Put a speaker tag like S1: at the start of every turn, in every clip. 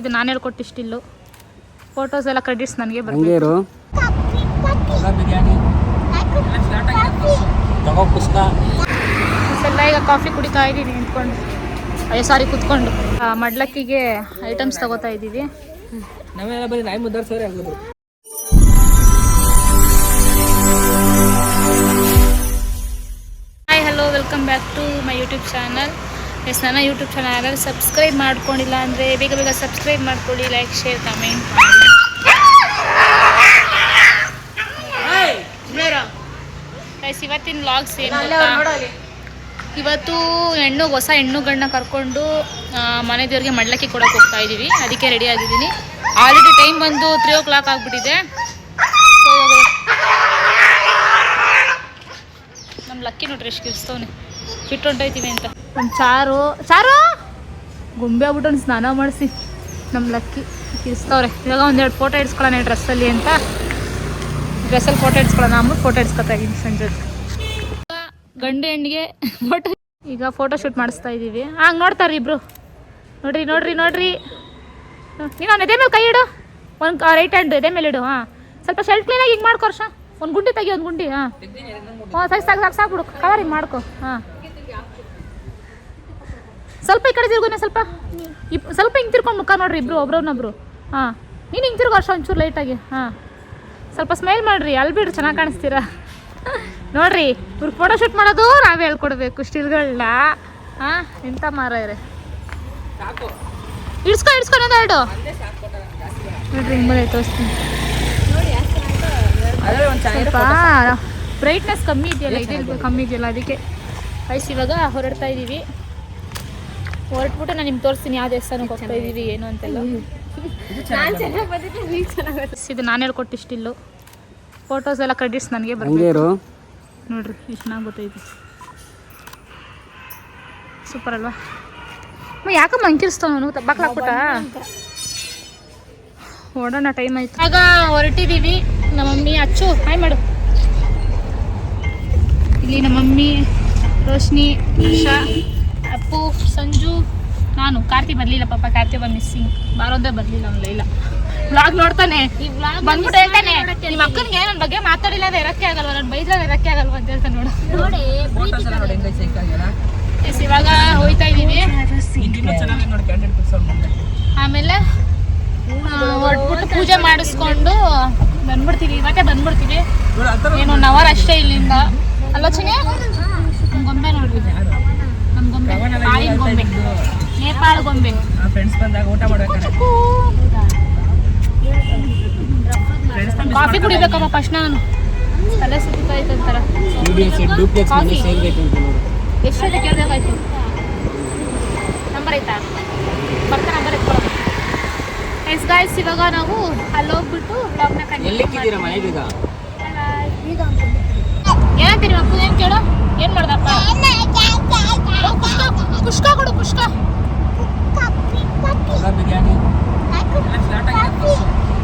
S1: ಇದು ನಾನು ಹೇಳ್ಕೊಟ್ಟು ಸ್ಟಿಲ್ಲು ಫೋಟೋಸ್ ಎಲ್ಲ ಕ್ರೆಡಿಟ್ಸ್ ನನಗೆ
S2: ಹಂಗೆ
S1: ಬರಬೇಕು.
S2: ಇರು ಬಿರಿಯಾನಿ ತಗೋ ಪುಸ್ತಕ
S1: ಎಲ್ಲ ಈಗ ಕಾಫಿ ಕುಡಿತಾ ಇದ್ದೀನಿ ನಿಂತ್ಕೊಂಡು. ಅಯ್ಯೋ ಸಾರಿ ಕುತ್ಕೊಂಡು. ಮಡ್ಲಕ್ಕಿಗೆ ಐಟಮ್ಸ್ ತಗೋತಾ ಇದ್ದೀವಿ.
S2: ನಾವೆಲ್ಲ ಬರೀ ನಾಯಿ ಮುದ್ದಾಡ್ಸೋರೆ ಆಗೋದು
S1: hi hello welcome back to my YouTube channel yes ನನ್ನ ಯೂಟ್ಯೂಬ್ ಚಾನಲ್ ಯಾರು ಸಬ್ಸ್ಕ್ರೈಬ್ ಮಾಡ್ಕೊಂಡಿಲ್ಲ ಅಂದರೆ ಬೇಗ ಬೇಗ ಸಬ್ಸ್ಕ್ರೈಬ್ ಮಾಡ್ಕೊಳ್ಳಿ ಲೈಕ್ ಶೇರ್ ಕಮೆಂಟ್ ಮಾಡಿ. ಗೈಸ್ ಇವತ್ತಿನ ವ್ಲಾಗ್ಸ್ ಏನು ಇವತ್ತು ಹೆಣ್ಣು ಹೊಸ ಹೆಣ್ಣುಗಳನ್ನ ಕರ್ಕೊಂಡು ಮನೆ ದೇವರಿಗೆ ಮಡ್ಲಕ್ಕಿ ಕೊಡೋಕೆ ಹೋಗ್ತಾ ಇದ್ದೀವಿ ಅದಕ್ಕೆ ರೆಡಿ ಆಗಿದ್ದೀನಿ. ಆಲ್ರೆಡಿ ಟೈಮ್ ಬಂದು ತ್ರೀ ಓ ಕ್ಲಾಕ್ ಆಗಿಬಿಟ್ಟಿದೆ ನಮ್ಮ ಲಕ್ಕಿ ನೋಡ್ರಿ ಎಷ್ಟು ಕಿರ್ಸ್ತವನೆ ಬಿಟ್ಟು ಹೊಂಟೋಯ್ತೀವಿ ಅಂತ. ನಮ್ಮ ಚಾರು ಚಾರು ಗೊಂಬೆ ಆಗ್ಬಿಟ್ಟು ಸ್ನಾನ ಮಾಡಿಸಿ. ನಮ್ಮ ಲಕ್ಕಿ ಕಿರ್ಸ್ತವ್ರೆ ಇವಾಗ ಒಂದೆರಡು ಫೋಟೋ ಇಡ್ಸ್ಕೊಳ್ಳೋಣ ಡ್ರೆಸ್ಸಲ್ಲಿ ಅಂತ. ಡ್ರೆಸ್ಸಲ್ಲಿ ಫೋಟೋ ಇಡ್ಸ್ಕೊಳ್ಳೋಣ ಅಂದ್ಬಿಟ್ಟು ಫೋಟೋ ಇಡ್ಸ್ಕೊತಾ ಇದ್ದೀನಿ ಸಂಜೆ. ಗಂಡು ಹೆಣ್ಣಿಗೆ ಫೋಟೋ ಈಗ ಫೋಟೋ ಶೂಟ್ ಮಾಡಿಸ್ತಾ ಇದ್ದೀವಿ ಹಂಗೆ ನೋಡ್ತಾರೆ ಇಬ್ರು. ನೋಡ್ರಿ ನೋಡ್ರಿ ನೋಡ್ರಿ. ನೀನು ಅವ್ನು ಎದೆ ಮೇಲೆ ಕೈ ಇಡು. ಒಂದು ರೈಟ್ ಹ್ಯಾಂಡ್ ಎದೆ ಮೇಲೆ ಇಡು, ಹಾಂ. ಸ್ವಲ್ಪ ಶೆಲ್ಟ್ ಕ್ಲೀನಾಗಿ ಹಿಂಗೆ ಮಾಡ್ಕೊ ವರ್ಷ ಒಂದು ಗುಂಡಿ ತೆಗಿ, ಒಂದು ಗುಂಡಿ, ಹಾಂ. ಹಾಂ ಸಾಕು ಸಾಕು ಸಾಕು ಬಿಡು. ಕವರ್ ಹಿಂಗೆ ಮಾಡ್ಕೊ, ಹಾಂ. ಸ್ವಲ್ಪ ಈ ಕಡೆ ತಿರ್ಗೋನೆ ಸ್ವಲ್ಪ. ಸ್ವಲ್ಪ ಹಿಂಗೆ ತಿರ್ಕೊಂಡು ಮುಖ ನೋಡ್ರಿ ಇಬ್ರು, ಒಬ್ರವ್ನೊಬ್ರು. ಹಾಂ. ನೀನು ಹಿಂಗೆ ತಿರ್ಗೋ ವರ್ಷ ಒಂಚೂರು ಲೈಟಾಗಿ ಹಾಂ. ಸ್ವಲ್ಪ ಸ್ಮೈಲ್ ಮಾಡ್ರಿ ಅಲ್ಲಿ ಬಿಡ್ರಿ, ಚೆನ್ನಾಗಿ ಕಾಣಿಸ್ತೀರಾ? ನೋಡ್ರಿ, ಇವ್ರು ಫೋಟೋ ಶೂಟ್ ಮಾಡೋದು ನಾವೇ ಹೇಳ್ಕೊಡ್ಬೇಕು ಸ್ಟಿಲ್ಗಳನ್ನ ಹಾಂ, ಎಂತ ಮಾರ ಇರೆ
S2: ಸಾಕು
S1: ಇಡ್ಸ್ಕೊ ಇಡ್ಸ್ಕೊ ಎರಡು. ನೋಡ್ರಿ, ಹಿಂಗೆ ತೋರಿಸ್ತೀನಿ. ಬ್ರೈಟ್ನೆಸ್ ಕಮ್ಮಿ ಇದೆಯಲ್ಲ ಇದೆಯಲ್ಲ ಕಮ್ಮಿ ಇದೆಯಲ್ಲ, ಅದಕ್ಕೆ. ಐಸ್ ಇವಾಗ ಹೊರಡ್ತಾ ಇದ್ದೀವಿ ಹೊರಟ್ಬಿಟ್ಟು ನಾನು ನಿಮ್ಗೆ ತೋರಿಸ್ತೀನಿ ಯಾವ ದೇವಸ್ಥಾನಕ್ಕೆ ಹೋಗ್ತಾ ಇದ್ದೀವಿ ಏನು ಅಂತೆಲ್ಲ. ಇದು ನಾನು ಹೇಳ್ಕೊಟ್ಟು ಸ್ಟಿಲ್ಲು ಫೋಟೋಸ್ ಎಲ್ಲ ಕ್ರೆಡಿಟ್ಸ್ ನನಗೆ
S2: ಹಂಗೆ
S1: ಬರಬೇಕು
S2: ಇರು.
S1: ನೋಡ್ರಿ ಎಷ್ಟು ಚೆನ್ನಾಗಿ ಗೊತ್ತೈತಿ ಸೂಪರ್ ಅಲ್ವಾ? ಅಮ್ಮ ಯಾಕಮ್ಮ ಅಂಕಿರಿಸ್ತಾವ ಅವನು? ಬಾಕ್ಲಾಕ್ಬಿಟ್ಟ ಓಡೋಣ ಟೈಮ್ ಆಯ್ತು. ಆಗ ಹೊರಟಿದ್ದೀವಿ ನಮ್ಮ ಮಮ್ಮಿ ಅಚ್ಚು ಹಾಯ್ ಮಾಡು. ಇಲ್ಲಿ ನಮ್ಮ ಮಮ್ಮಿ ರೋಶ್ನಿ ಉಷಾ ಅಪ್ಪು ಸಂಜು ನಾನು ಕಾರ್ತಿ ಬರಲಿಲ್ಲ ಪಾಪ ಕಾರ್ತಿ ಬಂದು ಮಿಸ್ಸಿಂಗ್ ಬಾರೋದೇ ಬರಲಿಲ್ಲ ಅವ್ನು ಇಲ್ಲ ಬ್ಲಾಗ್ ನೋಡ್ತಾನೆ. ಬಂದ್ಬಿಟ್ಟು ಹೇಳ್ತಾನೆ ನಿಮ್ಮ ಅಕ್ಕನಿಗೆ ನನ್ನ ಬಗ್ಗೆ ಮಾತಾಡಿಲ್ಲ ಅಂದ್ರೆ ಇರಕ್ಕೆ ಆಗಲ್ವ? ನನ್ನ ಬೈದ್ರೆ ಇರಕ್ಕೆ ಆಗಲ್ವ ಅಂತ ಹೇಳ್ತಾನೆ ನೋಡು. ಎಸ್ ಇವಾಗ ಹೋಯ್ತಾ ಇದ್ದೀವಿ.
S2: ಮುಂದೆ.
S1: ಆಮೇಲೆ ಆ, ಪೂಜೆ ಮಾಡಿಸ್ಕೊಂಡು ಬಂದ್ಬಿಡ್ತೀವಿ. ಇವತ್ತೇ ಬಂದ್ಬಿಡ್ತೀವಿ. ಏನೋ ಒನ್ ಅವರ್ ಅಷ್ಟೇ ಇಲ್ಲಿಂದ. ಅಲ್ಲೋಚನೆ ನಮ್ಮ ಗೊಂಬೆ ನೋಡ್ರಿ ನಮ್ಮ ಗೊಂಬೆ ಕಾಳಿನ ಗೊಂಬೆ. ನೇಪಾಳ ಗೊಂಬೆ.
S2: ಆ ಫ್ರೆಂಡ್ಸ್ ಬಂದಾಗ ಊಟ ಮಾಡ್ಬೇಕಾದ್ರೆ
S1: ಕಾಫಿ ಕುಡಿಬೇಕಮ್ಮ ಫಸ್ಟ್ ನಾನು. ತಲೆ ಸುತ್ತಾ ಇತ್ತು ಅಂತಾರ. ಕಾಫಿ. ಎಷ್ಟೊತ್ತೆ ಕೇಳಬೇಕಾಯ್ತು. ನಂಬರ್ ಐತಾ? ಬರ್ತಾ ನಂಬರ್ ಎತ್ಕೊಳ್ಳೋಣ ಎಸ್ ಗಾಯ್ಸ್ ಇವಾಗ ನಾವು ಅಲ್ಲಿ ಹೋಗ್ಬಿಟ್ಟು ಬ್ಲಾಗ್ನ
S2: ಎಲ್ಲಿಕ್ಕಿದ್ದೀರಾ ಈಗ?
S1: ಏನಂತೀರಿ ಮಕ್ಕಳು ಏನು ಕೇಳು? ಏನು ಮಾಡ್ದಪ್ಪ? ಪುಷ್ಕ ಪುಷ್ಕ. ಕೊಡು ಪುಷ್ಕ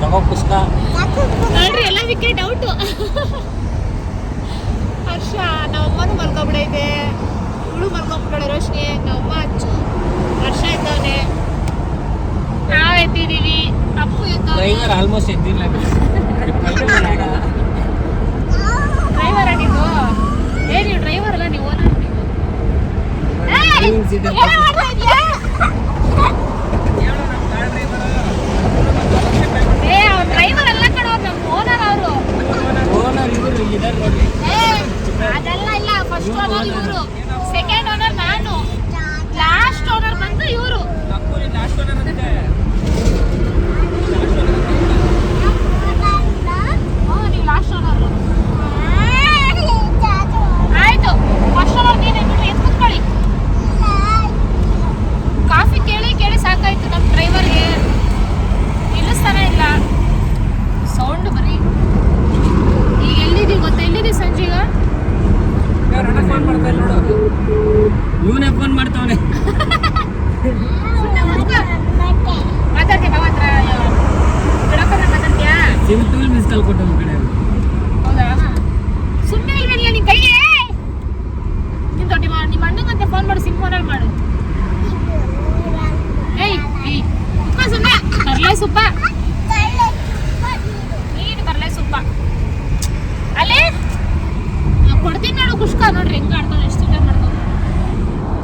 S2: ತಗೋ ಪುಸ್ತಕ
S1: ನೋಡ್ರಿ ಎಲ್ಲದಕ್ಕೆ ಡೌಟು ಹರ್ಷ ನಮ್ಮಮ್ಮನೂ ಮಲ್ಕೊಬಿಡೈತೆ. ಇವಳು ಮಲ್ಕೊಂಬಿಟ್ಟಾಳೆ ರೋಶ್ನಿ ನಮ್ಮಮ್ಮ ಅಚ್ಚು. ಹರ್ಷ ಇದ್ದಾನೆ ನಾವು ಎದ್ದಿದ್ದೀವಿ. ಅಪ್ಪು ಎದ್ದವನೆ.
S2: ಆಲ್ಮೋಸ್ಟ್ ಎದ್ದಿಲ್ಲ
S1: ಡ್ರೈವರ್ ನೀವು ಏ ನೀವು ಡ್ರೈವರ್ ಅಲ್ಲ ನೀವು ಓನರ್ ನೀವು ಏಯ್!
S2: Driving seat ಅಲ್ಲಿ
S1: ಏನ್ ಮಾಡ್ತಾ ಇದ್ಯಾ? ಏ ಅವ್ರ ಡ್ರೈವರ್ ಅಲ್ಲ ಕಣೋ ನಮ್ಮ ಓನರ್ ಅವರು
S2: ಓನರ್ ಇವರು ಇದ್ದಾರೆ ನೋಡಿ
S1: ಅದೆಲ್ಲ ಇಲ್ಲ ಫಸ್ಟ್ ಓನರ್ ಇವರು ಸೆಕೆಂಡ್ ಓನರ್ ನಾನು ಲಾಸ್ಟ್ ಓನರ್ ಬಂದು ಇವರು
S2: ಲಾಸ್ಟ್ ಓನರ್ ಅಂತೆ
S1: ನೀವು ಲಾಸ್ಟ್ ಓನರ್ ಆಯ್ತು ಫಸ್ಟ್ ಓನರ್ ನೀನೇ ಬಿಟ್ಟು ಎದ್ದು ಕುತ್ಕೊಳ್ಳಿ ಕಾಫಿ ಕೇಳಿ ಕೇಳಿ ಸಾಕಾಯ್ತು ನಮ್ಮ ಡ್ರೈವರ್ಗೆ ನಿಲ್ಲಿಸ್ತಾನೆ ಇಲ್ಲ ಸೌಂಡ್ ಬರೀ ಈಗ ಎಲ್ಲಿದ್ದೀವಿ ಗೊತ್ತಾ ಎಲ್ಲಿದ್ದೀವಿ ಸಂಜೀಗ
S2: ಫೋನ್ ಮಾಡ್ತಾ ಇಲ್ಲ ನೋಡು ಇವನೇ ಫೋನ್ ಮಾಡ್ತಾವನೆ
S1: ಮಾತಾಡ್ತೀಯ ಬಾವ ಹತ್ರ ಬಿಡಕ್ಕಂದ್ರೆ ಮಾತಾಡ್ತೀಯಾ
S2: ಸಿಂಪಲ್ ಮಿಸ್ ಕಾಲ್ ಕೊಟ್ಟು ಕಡೆ
S1: ಹೌದಾ ಸುಮ್ಮನೆ ಇಲ್ವಲ್ಲ ನಿನ್ ಕೈಗೆ ನಿನ್ ದೊಡ್ಡ ನಿಮ್ಮ ಅಣ್ಣಂಗಂತೆ ಫೋನ್ ಮಾಡು ಸಿಮ್ ಫೋನಲ್ಲಿ ಮಾಡು ಏಯ್ ಏಯ್ ಕುತ್ಕೊ ಸುಮ್ಮನೆ ಸುಬ್ಬ ನೀನು ಕರ್ಲೆ ಸುಬ್ಬ ಅಲ್ಲೇ ಕೊಡ್ತೀನಿ ನೋಡು ಕುಷ್ಕ ನೋಡ್ರಿ ಹೆಂಗ್ ಆಡ್ತಾನೆ ಎಷ್ಟು ಟೈಮ್ ಮಾಡ್ತಾನೆ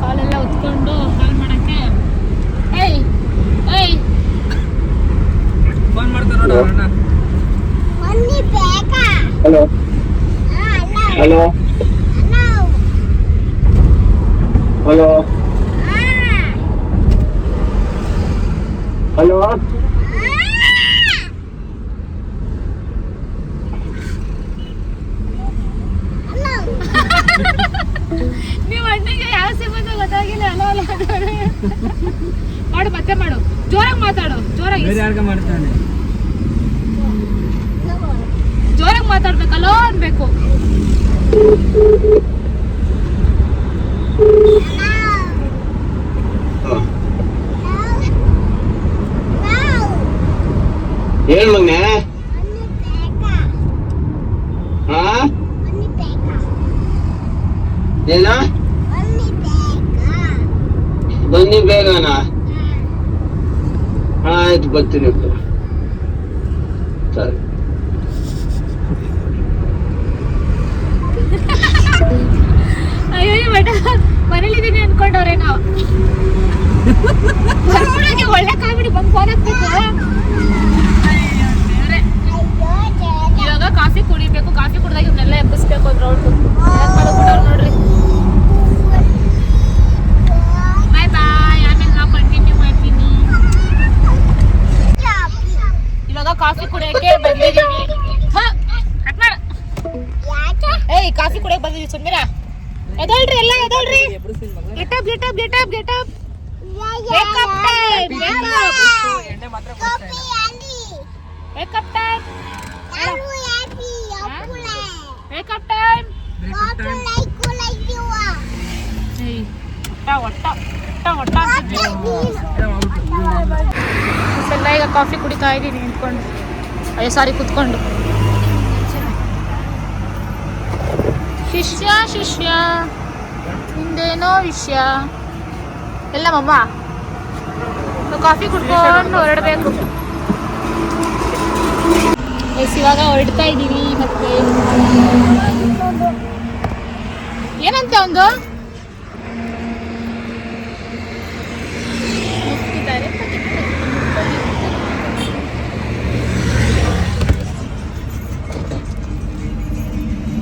S1: ಕಾಲೆಲ್ಲ ಉತ್ಕೊಂಡು ಕಾಲ್ ಮಾಡಕ್ಕೆ ಏಯ್ ಏಯ್
S2: ಫೋನ್ ಮಾಡ್ತಾರೆ ನೋಡು ಅವ್ರ ಅಣ್ಣ
S3: ಹಲೋ ಹಲೋ ಹಲೋ ಹಲೋ
S1: ನೀವು ಅಣ್ಣಗೆ ಯಾವ ಸಿಮ್ಮಂತ ಗೊತ್ತಾಗಿಲ್ಲ ಅಲ್ಲ ಅಲ್ಲ. ಮಾಡು ಮತ್ತೆ ಮಾಡು. ಜೋರಾಗಿ ಮಾತಾಡು ಜೋರಾಗಿ.
S2: ಮಾಡ್ತಾನೆ.
S1: ಜೋರಾಗಿ ಮಾತಾಡ್ಬೇಕಲ್ಲೋ ಅನ್ಬೇಕು.
S3: ಏನ್ ಮಗ್ನೆ. ಏನ? ಬನ್ನಿ ಬೇಗನ? ಆಯ್ತು ಬರ್ತೀನಿ. ಸರಿ
S1: ಅಯ್ಯೋ ಮನೇಲಿದ್ದೀನಿ ಅನ್ಕೊಂಡವ್ರೆ ನಾವು. ಬರ್ಕೊಳಕ್ಕೆ ಒಳ್ಳೆ ಕಾಮಿಡಿ ಬಂದು ಫೋನ್ ಹಾಕ್ಬೇಕು. ಇವಾಗ ಕಾಫಿ ಕುಡಿಬೇಕು, ಕಾಫಿ ಕುಡ್ದಾಗ ಇವನ್ನೆಲ್ಲ ಎಬ್ಬಿಸ್ಬೇಕು ಒಂದು ರೌಂಡ್ ನೋಡ್ರಿ. ಬಾಯ್ ಬಾಯ್ ಆಮೇಲೆ ನಾವು ಕಂಟಿನ್ಯೂ ಮಾಡ್ತೀನಿ. ಇವಾಗ ಕಾಫಿ ಕುಡಿಯಕ್ಕೆ ಬಂದಿದ್ದೀನಿ. ಏಯ್, ಕಾಫಿ ಕುಡಿಯಕ್ಕೆ ಬಂದಿದ್ದೀವಿ ಸುಮ್ಮನೆ ಎದಳ್ರಿ ಎಲ್ಲ, ಎದಳ್ರಿ? Get up get up get up get up wake up time. Wake up time wake up time ಈಗ ಕಾಫಿ ಕುಡಿತಾ ಇದ್ದೀನಿ, ನಿಂತ್ಕೊಂಡು. ಅಯ್ಯೋ ಸಾರಿ ಕುತ್ಕೊಂಡು. ಶಿಷ್ಯ ಶಿಷ್ಯ. ಹಿಂದೇನೋ ವಿಷಯ. ಎಲ್ಲ ಮಮ್ಮ? ಕಾಫಿ ಕುಡ್ಕೊಂಡು ಹೊರಡಬೇಕು. ಎಸ್, ಇವಾಗ ಹೊರಡ್ತಾ ಇದ್ದೀವಿ ಮತ್ತೆ. ಏನಂತ ಒಂದು?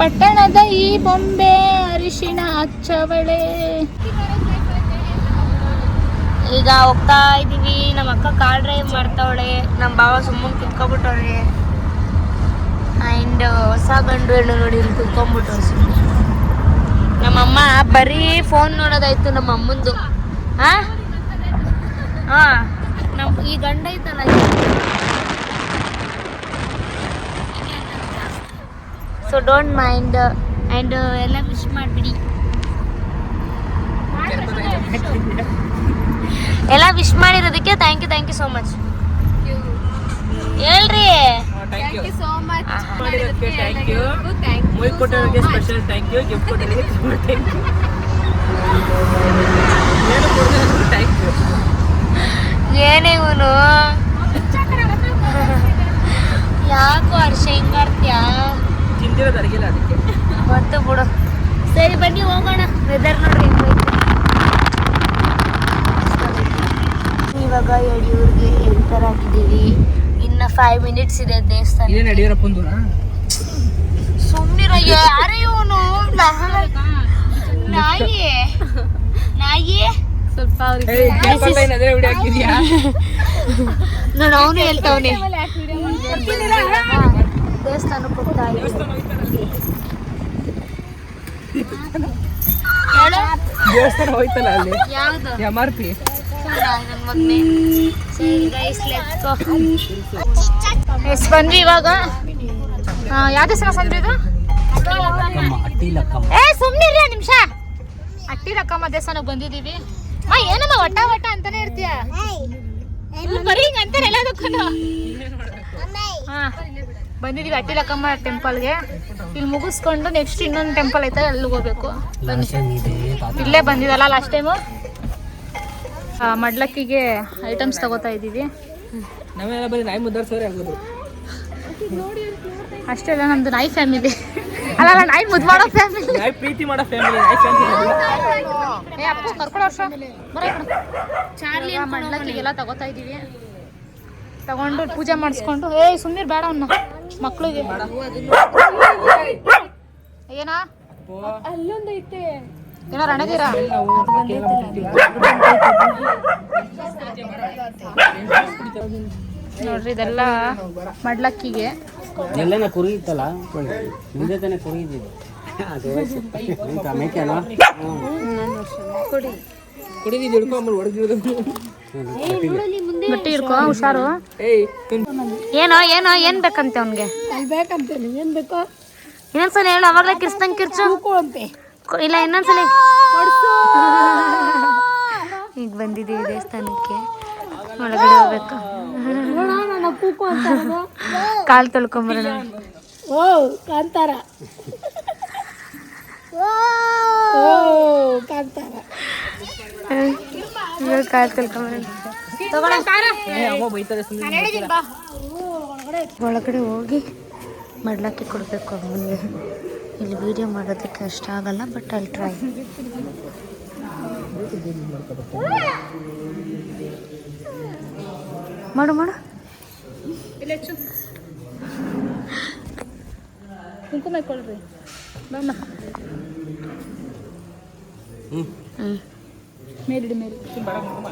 S1: ಪಟ್ಟಣದ ಈ ಬೊಂಬೆ ಅರಿಶಿಣ ಹಚ್ಚವಳೆ.
S4: ಈಗ ಹೋಗ್ತಾ ಇದೀವಿ ನಮ್ಮ ಅಕ್ಕ ಕಾರ್ ಡ್ರೈವ್ ಮಾಡ್ತಾವಳೆ. ನಮ್ಮ ಬಾವ ಸುಮ್ಮನೆ ಕುತ್ಕೊಬಿಟ್ಟವ್ರೆ ಆ್ಯಂಡ್ ಹೊಸ ಗಂಡು ಹೆಣ್ಣು ನೋಡಿ ಇಲ್ಲಿ ಕುತ್ಕೊಂಡ್ಬಿಟ್ಟವ್ರು ಸುಮ್ಮನೆ ನಮ್ಮಮ್ಮ ಬರೀ ಫೋನ್ ನೋಡೋದಾಯ್ತು ನಮ್ಮ ಅಮ್ಮಂದು. ಹಾಂ ಹಾಂ ನಮ್ಮ ಈ ಗಂಡ ಐತಲ್ಲ ಸೊ ಡೋಂಟ್ ಮೈಂಡ್ ಆ್ಯಂಡ್ ಎಲ್ಲ ವಿಶ್ ಮಾಡಿಬಿಡಿ. ಎಲ್ಲ wish ಮಾಡಿರೋದಕ್ಕೆ thank you thank you so much ಹೇಳ್ರಿ.
S2: ಏನು
S4: ಇವನು. ಯಾಕೋ ಅರ್ಷ ಹಿಂಗಾಡ್ತೀಯಾ
S2: ಅದಕ್ಕೆ.
S4: ಗೊತ್ತು ಬಿಡು. ಸರಿ ಬನ್ನಿ ಹೋಗೋಣ. ವೆದರ್ ನೋಡ್ರಿ. ಇವಾಗ ಯಡಿಯೂರಿಗೆ ಎಂಟರ್ ಆಗಿದ್ದೀವಿ ಇನ್ನ ಫೈವ್ ಮಿನಿಟ್ಸ್ ಇದೆ ದೇವಸ್ಥಾನ
S2: ಇದೇನು ಯಡಿಯೂರಪ್ಪಂದೂರಾ
S4: ಸುಮ್ನಿರೋ ಯಾರು ಇವನು? ನಾಯಿ. ನಾಯಿ.
S1: ಸ್ವಲ್ಪ ಅವ್ರಿಗೆ
S4: ನಾನು ಅವನು ಹೇಳ್ತಾವನೆ. ದೇವಸ್ಥಾನಕ್ಕೆ ಹೋಗ್ತಾ ಇದ್ದೀವಿ
S2: ದೇವಸ್ಥಾನ ಹೋಯ್ತಲ್ಲ ಅಲ್ಲಿ?
S4: ಯಾವ್ದು?
S2: ಎಂ ಆರ್ ಪಿ
S1: ಎಸ್ ಬಂದ್ವಿ ಇವಾಗ. ಆ, ಯಾವ ದೇವಸ್ಥಾನ ಸಂದ್ರೆ ಇದು?
S2: ಅಟ್ಟಿ ಲಕ್ಕಮ್ಮ
S1: ಏ ಸುಮ್ಮನಿರ್ರಿ ನಿಮಿಷ. ಅಟ್ಟಿ ರಕ್ಕಮ್ಮ ದೇವಸ್ಥಾನಕ್ಕೆ ಬಂದಿದ್ದೀವಿ. ಮಾ ಏನಮ್ಮ ಒಟ್ಟ ಒಟ್ಟ ಅಂತಾನೆ ಇರ್ತೀಯ? ಬರೀ ಹಿಂಗ್ ಅಂತಾರೆ ಎಲ್ಲದಕ್ಕೂ ಹಾ. ಬಂದಿದ್ದೀವಿ ಅಟ್ಟಿ ಲಕ್ಕಮ್ಮ ಟೆಂಪಲ್ಗೆ ಇಲ್ಲಿ ಮುಗಿಸ್ಕೊಂಡು ನೆಕ್ಸ್ಟ್ ಇನ್ನೊಂದು ಟೆಂಪಲ್ ಐತೆ ಅಲ್ಲಿಗೆ ಹೋಗ್ಬೇಕು. ಇಲ್ಲೇ ಬಂದಿದ್ದಲ್ಲ ಲಾಸ್ಟ್ ಟೈಮು ಮಡ್ಲಕ್ಕಿಗೆ ಐಟಮ್ಸ್ ತಗೋತಾ ಇದ್ದೀವಿ.
S2: ನಾವೆಲ್ಲ ಬರೀ ನಾಯಿ ಮುದ್ದಾಡ್ಸೋರೆ ಆಗೋದು
S4: ಅಷ್ಟೇ ಅಲ್ಲ ನಮ್ದು ನಾಯಿ ಫ್ಯಾಮಿಲಿ ಅಲ್ಲ ಅಲ್ಲ ನಾಯಿ ಮುದ್ದು ಮಾಡೋ ಫ್ಯಾಮಿಲಿ
S2: ನಾಯಿ ಪ್ರೀತಿ ಮಾಡೋ ಫ್ಯಾಮಿಲಿ ನಾಯಿ ಫ್ಯಾಮಿಲಿ
S4: ಏ ಅಪ್ಪು ಕರ್ಕೊಳ್ಳೋ ವರ್ಷ ಬರ ಚಾರ್ಲಿ ಮಡ್ಲಕ್ಕಿಗೆಲ್ಲ ತಗೋತಾ ಇದೀವಿ ತಗೊಂಡು ಪೂಜೆ ಮಾಡಿಸ್ಕೊಂಡು ಏ ಸುಮ್ಮನೆ ಬೇಡ ಅವನ್ನ ಮಕ್ಕಳಿಗೆ ಏನಾ? ಏನೋ ರಣದೀರ ನೋಡ್ರಿ ಇದೆಲ್ಲ ಮಡ್ಲಕ್ಕಿಗೆ.
S5: ಎಲ್ಲೇನ ಕುರಿ ಇತ್ತಲ್ಲ ನಿಮ್ದೆ ತಾನೇ ಕುರಿ ಇದ್ದಿದ್ದು ಮೇಕೆನಾ
S2: ಕುಡಿದಿದ್ದು ಹಿಡ್ಕೊಂಬಲ್ಲಿ ಹೊಡೆದಿರೋದು
S4: ಗಟ್ಟಿ ಇರ್ಕೋ ಹುಷಾರು. ಏನೋ ಏನೋ ಏನ್ ಬೇಕಂತೆ ಅವನ್ಗೆ?
S6: ಬೇಕಂತೇನೆ ಏನ್ ಬೇಕೋ
S4: ಇನ್ನೊಂದ್ಸಲ ಹೇಳು ಅವಾಗ್ಲೇ ಕಿರ್ಸ್ತಂಗ್ ಕಿರ್ಚು. ಇಲ್ಲ ಇನ್ನೊಂದ್ಸಲ ಈಗ ಬಂದಿದ್ದೀವಿ ದೇವಸ್ಥಾನಕ್ಕೆ. ಒಳಗಡೆ ಹೋಗ್ಬೇಕು. ಕಾಲ್ ತೊಳ್ಕೊಂಬರೋಣ.
S6: ಓ ಕಾಂತಾರ. ಓ ಕಾಂತಾರ
S4: ಕಾಲ್ ತೊಳ್ಕೊಂಬರೋಣ. ಒಳಗಡೆ ಹೋಗಿ ಮಾಡ್ಲಕ್ಕೆ ಕೊಡಬೇಕು ಅವನಿಗೆ ಇಲ್ಲಿ ವಿಡಿಯೋ ಮಾಡೋದಕ್ಕೆ ಅಷ್ಟ ಆಗಲ್ಲ ಬಟ್ ಅಲ್ಲಿ ಟ್ರೈ ಮಾಡು ಮಾಡು. ಕುಂಕುಮ ಕೊಡ್ರಿ ಬಮ್ಮ ಹ್ಞೂ ಮೇಲಿಡಿ ಮೇಲಿ ಒಬ್ಬೊಬ್ಬೊಬ್ಬೊಬ್ಬ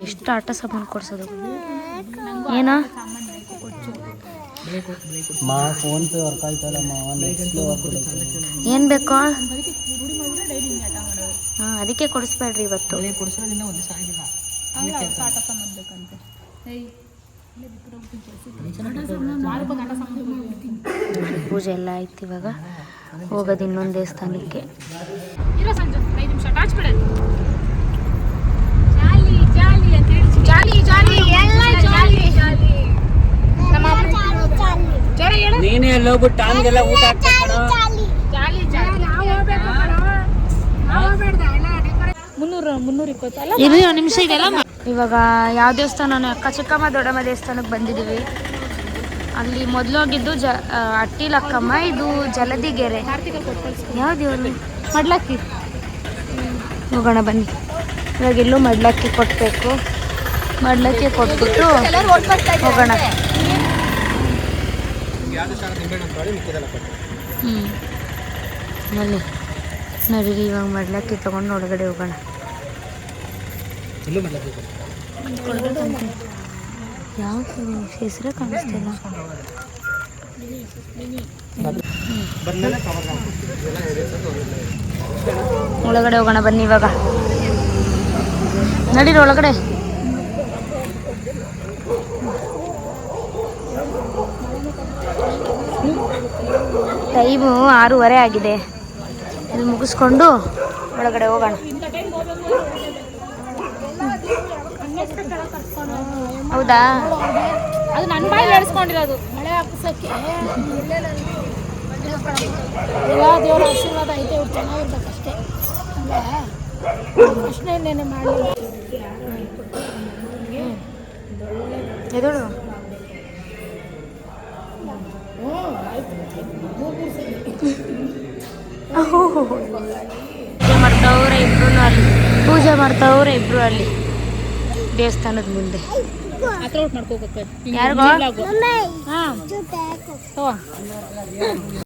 S4: ಎಷ್ಟು ಆಟ ಸಾಮಾನು ಕೊಡ್ಸೋದು ಏನಾ ಏನು ಬೇಕೋ ಹಾಂ ಅದಕ್ಕೆ ಕೊಡಿಸ್ಬೇಡ್ರಿ ಇವತ್ತು ಪೂಜೆ ಎಲ್ಲ ಆಯ್ತು ಇವಾಗ ಹೋಗೋದು ಇನ್ನೊಂದು ದೇವಸ್ಥಾನಕ್ಕೆ
S5: ನೀನೇ ಅಲ್ಲಿ ಹೋಗ್ಬಿಟ್ಟು ಊಟ ಹಾಕ್ಬೇಕಣ
S4: ಮುನ್ನೂರು ಮುನ್ನೂರ ಇಪ್ಪತ್ತಲ್ಲ ಇದು ನಿಮಿಷ ಇದೆಲ್ಲ ಇವಾಗ ಯಾವ ದೇವಸ್ಥಾನ ಅಕ್ಕ ಚಿಕ್ಕಮ್ಮ ದೊಡ್ಡಮ್ಮ ದೇವಸ್ಥಾನಕ್ಕೆ ಬಂದಿದ್ದೀವಿ. ಅಲ್ಲಿ ಮೊದಲು ಹೋಗಿದ್ದು ಜ ಅಟ್ಟಿಲಕ್ಕಮ್ಮ ಇದು ಜಲದಿಗೆರೆ. ಯಾವ್ದು ದೇವರು ಮಡ್ಲಕ್ಕಿ. ಹೋಗೋಣ ಬನ್ನಿ. ಇವಾಗ ಇಲ್ಲೂ ಮಡ್ಲಕ್ಕಿ ಕೊಟ್ಟಬೇಕು ಮಡ್ಲಕ್ಕಿ ಕೊಟ್ಬಿಟ್ಟು ಹೋಗೋಣ. ಹ್ಞೂ ಅಲ್ಲಿ ನಡೀರಿ ಇವಾಗ ಮಡ್ಲಕ್ಕಿ ತೊಗೊಂಡು ಒಳಗಡೆ ಹೋಗೋಣ. ಯಾವ ಹೆಸರೇ ಕಾಣಿಸ್ತಿಲ್ಲ. ಒಳಗಡೆ ಹೋಗೋಣ, ಬನ್ನಿ ಇವಾಗ. ನಡೀರಿ ಒಳಗಡೆ. ಟೈಮು ಆರೂವರೆ ಆಗಿದೆ. ಇದು ಮುಗಿಸ್ಕೊಂಡು ಒಳಗಡೆ ಹೋಗೋಣ. ಹೌದಾ? ಅದು ನನ್ನ ಬಾಯಲ್ಲಿ ನಡೆಸ್ಕೊಂಡಿರೋದು
S6: ಹಾಕಿಸಕ್ಕೆ ಎಲ್ಲ ದೇವರ ಆಶೀರ್ವಾದ ಐತೆ ಅವ್ರು ಚೆನ್ನಾಗಿರ್ಬೇಕಷ್ಟೇ ಅಲ್ವಾ ಅಷ್ಟೇ ನೆನೆ ಮಾಡಲಿಲ್ಲ
S4: ಎದಳು ಮಾಡ್ತಾವ್ರೆ ಇಬ್ರು ಅಲ್ಲಿ. ಪೂಜೆ ಮಾಡ್ತಾವ್ರೆ ಇಬ್ರು ಅಲ್ಲಿ ದೇವಸ್ಥಾನದ ಮುಂದೆ. ಯಾರಿಗೋ? ಹಾಂ.